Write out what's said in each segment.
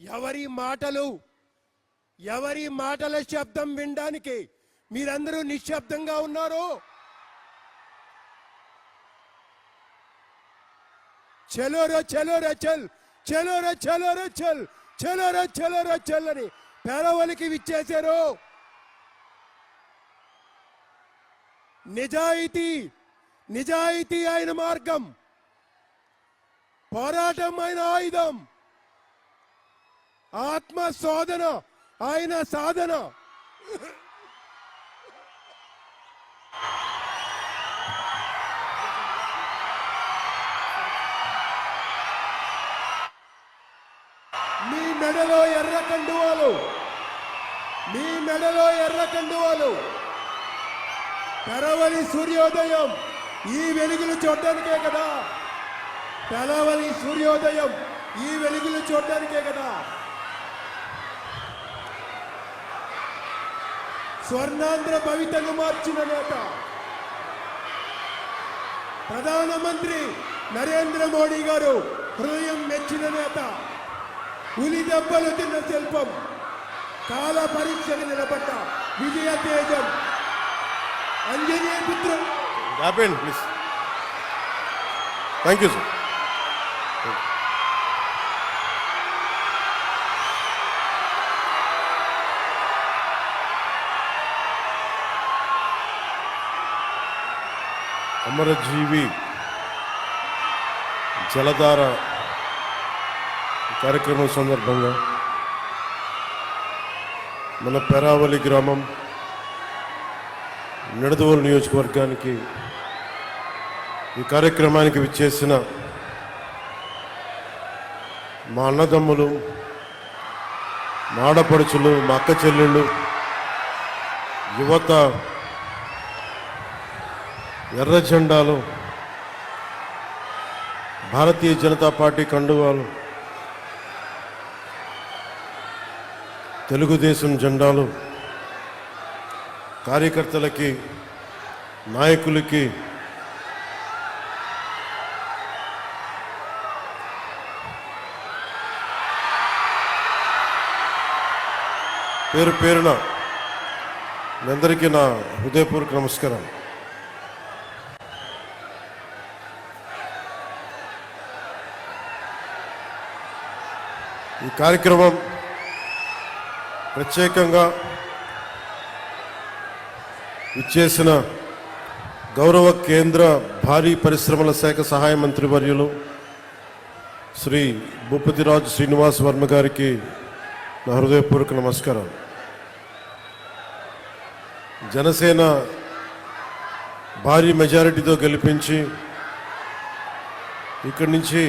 ఎవరి మాటలు ఎవరి మాటల శబ్దం వినడానికి మీరందరూ నిశ్శబ్దంగా ఉన్నారు? చెలోరో చెలో చల్ చలోరా చలోరా చల్ చలోరా చలోరా చల్ అని పేరవలికి విచ్చేశారు. నిజాయితీ నిజాయితీ అయిన మార్గం పోరాటం అయిన ఆయుధం. ఆత్మ శోధన ఆయన సాధన. మీ మెడలో ఎర్ర కండువాలు. మీ మెడలో ఎర్ర కండువాలు. తెరవని సూర్యోదయం ఈ వెలుగులు చూడడానికే కదా. తెలవని సూర్యోదయం ఈ వెలుగులు చూడడానికే కదా. స్వర్ణాంధ్ర భవితను మార్చిన నేత. ప్రధానమంత్రి నరేంద్ర మోడీ గారు హృదయం మెచ్చిన నేత. ఉలి దెబ్బలు తిన్న శిల్పం. కాల పరీక్షకు నిలబడ్డ విజయ తేజం. అంజనీయ పుత్రం. Thank you sir Amarajeevi Jaladhara కార్యక్రమం సందర్భంగా మన పెరావలి గ్రామం నిడదవోలు నియోజకవర్గానికి ఈ కార్యక్రమానికి విచ్చేసిన మా అన్నదమ్ములు మా ఆడపడుచులు మా అక్క చెల్లెళ్ళు యువత ఎర్ర జెండాలు భారతీయ జనతా పార్టీ కండువాలు తెలుగుదేశం జెండాలు కార్యకర్తలకి నాయకులకి పేరు పేరున మీ అందరికీ నా హృదయపూర్వక నమస్కారం ఈ కార్యక్రమం ప్రత్యేకంగా ఇచ్చేసిన గౌరవ కేంద్ర భారీ పరిశ్రమల శాఖ సహాయ మంత్రి వర్యులు శ్రీ భూపతిరాజు శ్రీనివాస్ వర్మ గారికి నా హృదయపూర్వక నమస్కారం జనసేన భారీ మెజారిటీతో గెలిపించి ఇక్కడి నుంచి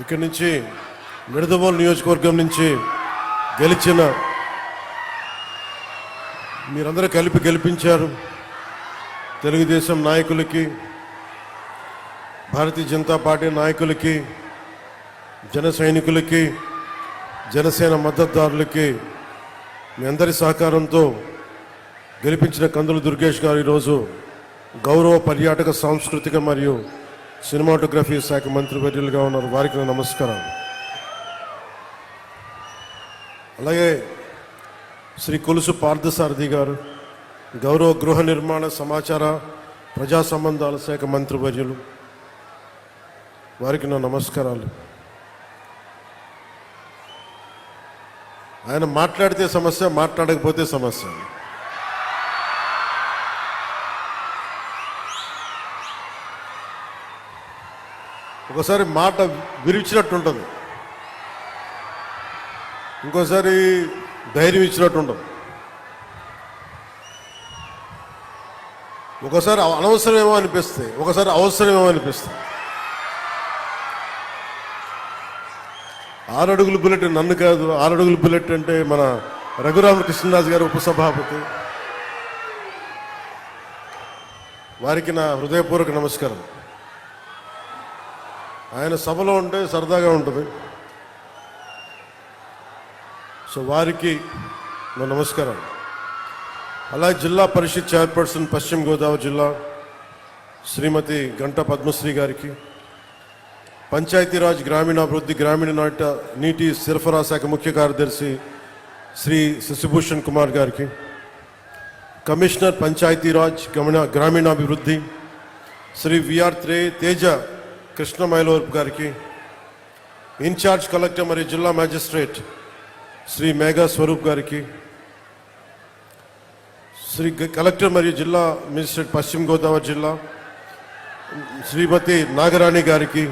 ఇక్కడి నుంచి నిడదవోలు నియోజకవర్గం నుంచి గెలిచిన మీరందరూ కలిపి గెలిపించారు. తెలుగుదేశం నాయకులకి భారతీయ జనతా పార్టీ నాయకులకి జన సైనికులకి జనసేన మద్దతుదారులకి మీ అందరి సహకారంతో గెలిపించిన కందుల దుర్గేష్ గారు ఈరోజు గౌరవ పర్యాటక సాంస్కృతిక మరియు సినిమాటోగ్రఫీ శాఖ మంత్రివర్యులుగా ఉన్నారు. వారికి నా నమస్కారం అలాగే శ్రీ కొలుసు పార్థసారథి గారు గౌరవ గృహ నిర్మాణ సమాచార ప్రజా సంబంధాల శాఖ మంత్రివర్యులు వారికి నా నమస్కారాలు. ఆయన మాట్లాడితే సమస్య మాట్లాడకపోతే సమస్య. ఒకసారి మాట విరిచినట్టు ఉంటుంది ఇంకోసారి ధైర్యం ఇచ్చినట్టు ఉండదు ఒకసారి అనవసరమేమో అనిపిస్తే ఒకసారి అవసరమేమో అనిపిస్తుంది ఆరడుగుల బుల్లెట్ నన్ను కాదు ఆరడుగుల బుల్లెట్ అంటే మన రఘురామ కృష్ణరాజు గారు ఉపసభాపతి. వారికి నా హృదయపూర్వక నమస్కారం. ఆయన సభలో ఉంటే సరదాగా ఉంటుంది. సో వారికి నా నమస్కారం. అలా జిల్లా పరిషత్ చైర్పర్సన్ పశ్చిమ గోదావరి జిల్లా శ్రీమతి గంట పద్మశ్రీ గారికి పంచాయతీరాజ్ గ్రామీణాభివృద్ధి గ్రామీణ నాట నీటి సరఫరా శాఖ ముఖ్య కార్యదర్శి శ్రీ శశిభూషణ్ కుమార్ గారికి కమిషనర్ పంచాయతీరాజ్ గమన గ్రామీణాభివృద్ధి శ్రీ విఆర్ త్రే తేజ కృష్ణమైలవర్ గారికి ఇన్ఛార్జ్ కలెక్టర్ మరియు జిల్లా మ్యాజిస్ట్రేట్ శ్రీ మేఘా స్వరూప్ గారికి శ్రీ గ- కలెక్టర్ మరియు జిల్లా మేజిస్ట్రేట్ పశ్చిమ గోదావరి జిల్లా శ్రీమతి నాగరాణి గారికి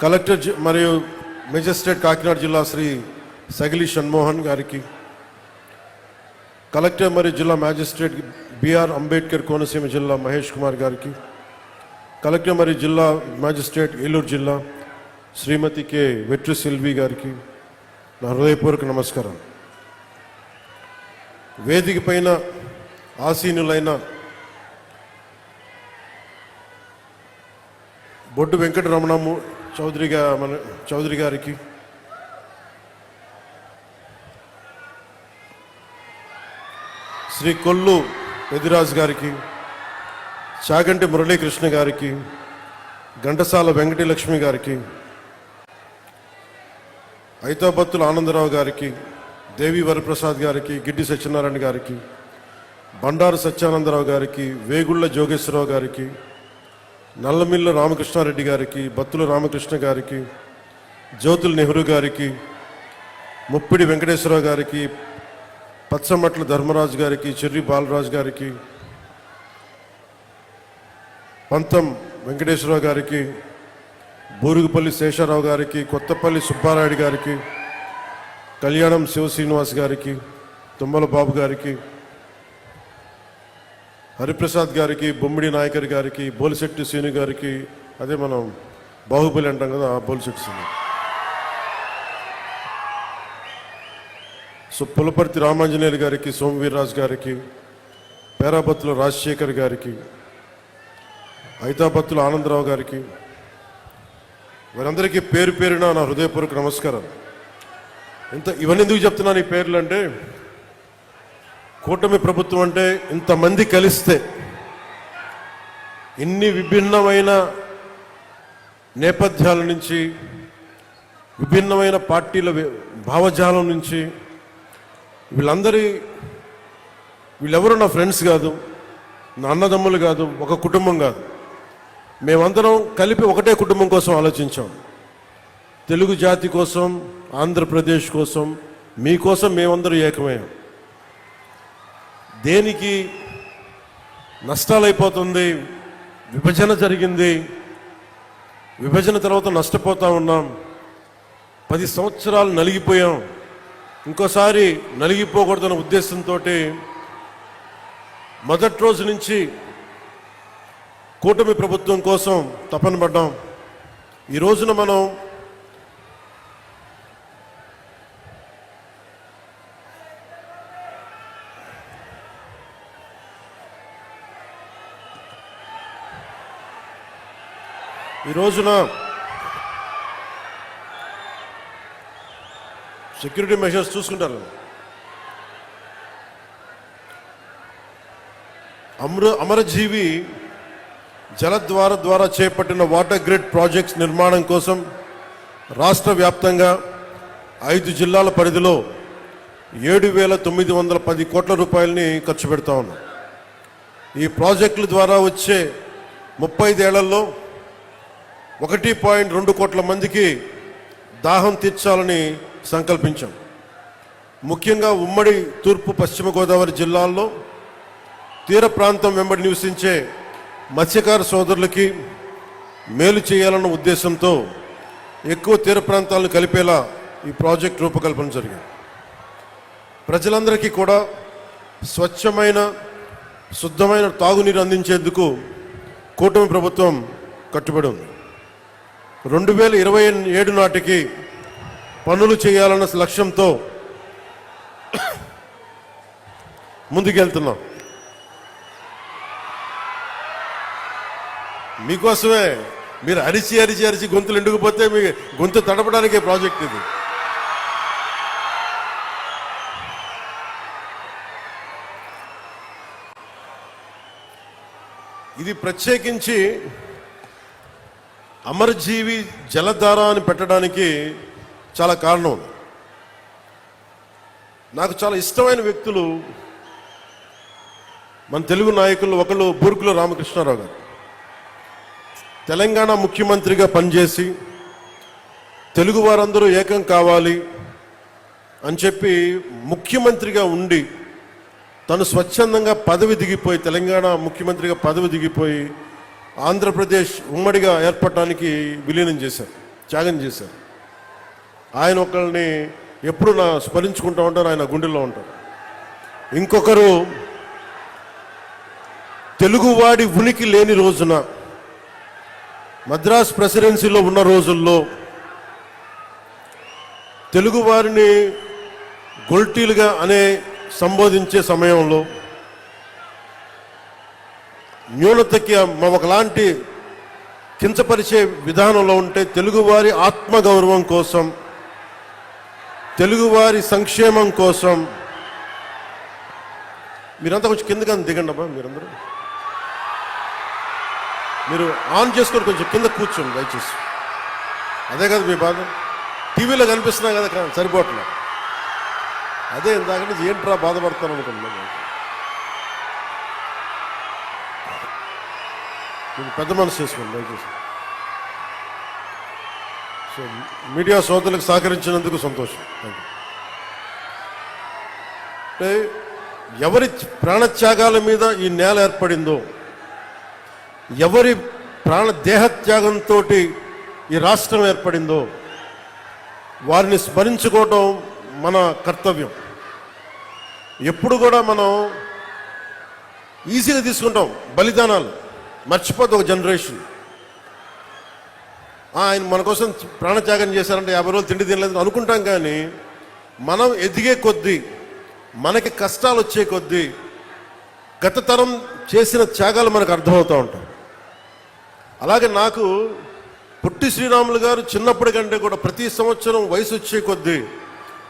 కలెక్టర్ జి- మరియు మేజిస్ట్రేట్ కాకినాడ జిల్లా శ్రీ సగిలి షణ్మోహన్ గారికి కలెక్టర్ మరియు జిల్లా మ్యాజిస్ట్రేట్ బిఆర్ అంబేద్కర్ కోనసీమ జిల్లా మహేష్ కుమార్ గారికి కలెక్టర్ జిల్లా మ్యాజిస్ట్రేట్ ఏలూరు జిల్లా శ్రీమతి కె వెట్రి సిల్వి గారికి నా హృదయపూర్వక నమస్కారం. వేదిక పైన ఆసీనులైన బొడ్డు వెంకటరమణము చౌదరి మన చౌదరి గారికి శ్రీ కొల్లు పెదిరాజు గారికి చాగంటి మురళీకృష్ణ గారికి ఘంటసాల వెంకటలక్ష్మి గారికి ఐతాబత్తుల ఆనందరావు గారికి దేవి వరప్రసాద్ గారికి గిడ్డి సత్యనారాయణ గారికి బండారు సత్యానందరావు గారికి వేగుళ్ళ జోగేశ్వరరావు గారికి నల్లమిల్ల రామకృష్ణారెడ్డి గారికి బత్తుల రామకృష్ణ గారికి జ్యోతుల నెహ్రూ గారికి ముప్పిడి వెంకటేశ్వరరావు గారికి పచ్చమట్ల ధర్మరాజు గారికి చెర్రి బాలరాజు గారికి పంతం వెంకటేశ్వరరావు గారికి బూరుగుపల్లి శేషారావు గారికి కొత్తపల్లి సుబ్బారాయుడు గారికి కళ్యాణం శివ శ్రీనివాస్ గారికి తుమ్మల బాబు గారికి హరిప్రసాద్ గారికి బొమ్మిడి నాయకర్ గారికి బోలిశెట్టి శ్రీని గారికి అదే మనం బాహుబలి అంటాం కదా ఆ బోలిశెట్టి శ్రీను. సో పులపర్తి రామాంజనేయులు గారికి సోమవీర్రాజు గారికి పేరాబత్తుల రాజశేఖర్ గారికి ఐతాబత్తుల ఆనందరావు గారికి. వారందరికీ పేరు పేరున నా హృదయపూర్వక నమస్కారం. ఇంత ఇవన్నీ ఎందుకు చెప్తున్నాను ఈ పేర్లు అంటే కూటమి ప్రభుత్వం అంటే ఇంతమంది కలిస్తే ఇన్ని విభిన్నమైన నేపథ్యాల నుంచి విభిన్నమైన పార్టీల భావజాలం నుంచి వీళ్ళందరి వీళ్ళెవరు నా ఫ్రెండ్స్ కాదు నా అన్నదమ్ములు కాదు ఒక కుటుంబం కాదు. మేమందరం కలిపి ఒకటే కుటుంబం కోసం ఆలోచించాం. తెలుగు జాతి కోసం ఆంధ్రప్రదేశ్ కోసం మీకోసం మేమందరం ఏకమయ్యాం. దేనికి నష్టాలైపోతుంది విభజన జరిగింది విభజన తర్వాత నష్టపోతూ ఉన్నాం పది సంవత్సరాలు నలిగిపోయాం. ఇంకోసారి నలిగిపోకూడదన్న ఉద్దేశంతో మొదటి రోజు నుంచి కూటమి ప్రభుత్వం కోసం తపన పడ్డాం. ఈ రోజున మనం ఈ రోజున సెక్యూరిటీ మెషర్స్ చూసుకుంటారు అమర అమరజీవి జలద్వార ద్వారా చేపట్టిన వాటర్ గ్రిడ్ ప్రాజెక్ట్స్ నిర్మాణం కోసం రాష్ట్ర వ్యాప్తంగా ఐదు జిల్లాల పరిధిలో ఏడు వేల తొమ్మిది వందల పది కోట్ల రూపాయలని ఖర్చు పెడతా ఉన్నాం. ఈ ప్రాజెక్టుల ద్వారా వచ్చే ముప్పై ఐదేళ్ళలో ఒకటి పాయింట్ రెండు కోట్ల మందికి దాహం తీర్చాలని సంకల్పించాం. ముఖ్యంగా ఉమ్మడి తూర్పు పశ్చిమ గోదావరి జిల్లాల్లో తీర ప్రాంతం వెంబడి నివసించే మత్స్యకార సోదరులకి మేలు చేయాలన్న ఉద్దేశంతో ఎక్కువ తీర ప్రాంతాలను కలిపేలా ఈ ప్రాజెక్ట్ రూపకల్పన జరిగింది. ప్రజలందరికీ కూడా స్వచ్ఛమైన శుద్ధమైన తాగునీరు అందించేందుకు కూటమి ప్రభుత్వం కట్టుబడి ఉంది. రెండు వేల ఇరవై ఏడు నాటికి పనులు చేయాలన్న లక్ష్యంతో ముందుకెళ్తున్నాం. మీకోసమే మీరు అరిచి అరిచి అరిచి గొంతులు ఎండుకుపోతే మీ గొంతు తడపడానికే ప్రాజెక్ట్ ఇది. ఇది ప్రత్యేకించి అమరజీవి జలధార అని పెట్టడానికి చాలా కారణం. నాకు చాలా ఇష్టమైన వ్యక్తులు మన తెలుగు నాయకులు ఒకళ్ళు బూర్గుల రామకృష్ణారావు గారు. తెలంగాణ ముఖ్యమంత్రిగా పనిచేసి తెలుగు వారందరూ ఏకం కావాలి అని చెప్పి ముఖ్యమంత్రిగా ఉండి తను స్వచ్ఛందంగా పదవి దిగిపోయి తెలంగాణ ముఖ్యమంత్రిగా పదవి దిగిపోయి ఆంధ్రప్రదేశ్ ఉమ్మడిగా ఏర్పడటానికి విలీనం చేశారు త్యాగం చేశారు. ఆయన ఒకరిని ఎప్పుడు నా స్మరించుకుంటూ ఉంటారు ఆయన గుండెల్లో ఉంటారు. ఇంకొకరు తెలుగువాడి ఉనికి లేని రోజున మద్రాస్ ప్రెసిడెన్సీలో ఉన్న రోజుల్లో తెలుగువారిని గొల్టీలుగా అనే సంబోధించే సమయంలో న్యూనతకి మా ఒకలాంటి కించపరిచే విధానంలో ఉంటే తెలుగువారి ఆత్మగౌరవం కోసం తెలుగువారి సంక్షేమం కోసం. మీరంతా కొంచెం కిందకని దిగండి అమ్మా మీరందరూ. మీరు ఆన్ చేసుకొని కొంచెం కింద కూర్చోండి దయచేసి. అదే కదా మీ బాధ. టీవీలో కనిపిస్తున్నా కదా సరిపోవట్లే. అదే ఇందాక నుంచి ఏంట్రా బాధపడతాను అనుకుంటున్నాను మీరు పెద్ద మనసు చేసుకోండి దయచేసి. సో మీడియా సోదరులకు సహకరించినందుకు సంతోషం. థ్యాంక్ యూ ఎవరి ప్రాణత్యాగాల మీద ఈ నేల ఏర్పడిందో ఎవరి ప్రాణ దేహత్యాగంతో ఈ రాష్ట్రం ఏర్పడిందో వారిని స్మరించుకోవటం మన కర్తవ్యం. ఎప్పుడు కూడా మనం ఈజీగా తీసుకుంటాం బలిదానాలు. మర్చిపోద్ది ఒక జనరేషన్. ఆయన మన కోసం ప్రాణత్యాగం చేశారంటే యాభై రోజులు తిండి తినలేదు అనుకుంటాం కానీ మనం ఎదిగే కొద్దీ మనకి కష్టాలు వచ్చే కొద్దీ గత తరం చేసిన త్యాగాలు మనకు అర్థమవుతూ ఉంటాయి. అలాగే నాకు పుట్టి శ్రీరాములు గారు చిన్నప్పటి కంటే కూడా ప్రతి సంవత్సరం వయసు వచ్చే కొద్దీ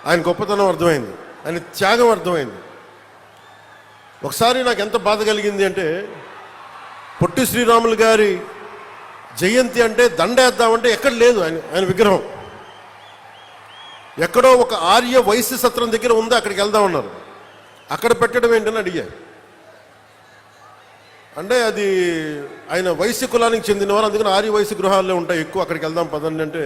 ఆయన గొప్పతనం అర్థమైంది. ఆయన త్యాగం అర్థమైంది. ఒకసారి నాకు ఎంత బాధ కలిగింది అంటే పొట్టి శ్రీరాములు గారి జయంతి అంటే దండేద్దామంటే ఎక్కడ లేదు ఆయన ఆయన విగ్రహం. ఎక్కడో ఒక ఆర్య వైశ్య సత్రం దగ్గర ఉందో అక్కడికి వెళ్దామన్నారు. అక్కడ పెట్టడం ఏంటని అడిగాను అంటే అది ఆయన వైశ్య కులానికి చెందినవారు అందుకని ఆర్య వైశ్య గృహాల్లో ఉంటాయి ఎక్కువ. అక్కడికి వెళ్దాం పదండి అంటే